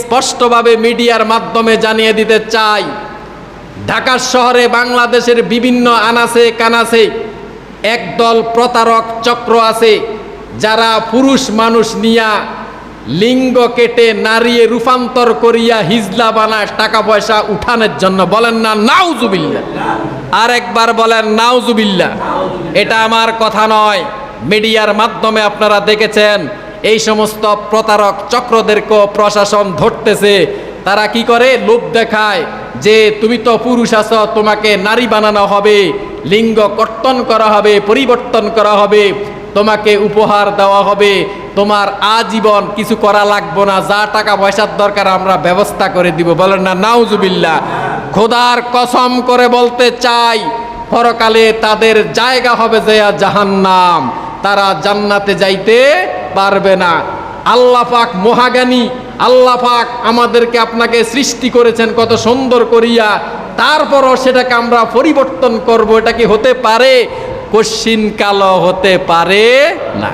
স্পষ্টভাবে মিডিয়ার মাধ্যমে জানিয়ে দিতে চাই, ঢাকা শহরে বাংলাদেশের বিভিন্ন আনাসে কানাসে একদল প্রতারক চক্র আছে, যারা পুরুষ মানুষ নিয়া লিঙ্গ কেটে নারিয়ে রূপান্তর করিয়া হিজলা বানায় টাকা পয়সা উঠানের জন্য। বলেন না নাউজুবিল্লা আর একবার বলেন নাউজুবিল্লা এটা আমার কথা নয়। মিডিয়ার মাধ্যমে আপনারা দেখেছেন এই সমস্ত প্রতারক চক্রদেরকেও প্রশাসন ধরতেছে। তারা কি করে? লোভ দেখায় যে তুমি তো পুরুষ আছো, তোমাকে নারী বানানো হবে, লিঙ্গ কর্তন করা হবে, পরিবর্তন করা হবে, তোমাকে উপহার দেওয়া হবে, তোমার আজীবন কিছু করা লাগবো না, যা টাকা পয়সার দরকার আমরা ব্যবস্থা করে দিব। বলেন না নাউজুবিল্লা খোদার কসম করে বলতে চাই, পরকালে তাদের জায়গা হবে যে জাহান্নাম। তারা জান্নাতে যাইতে পারবে না। আল্লাহ পাক মহাজ্ঞানী, আল্লাহ পাক আমাদেরকে আপনাকে সৃষ্টি করেছেন কত সুন্দর করিয়া। তারপরও সেটাকে আমরা পরিবর্তন করব, এটা কি হতে পারে? কশ্চিন কালো হতে পারে না।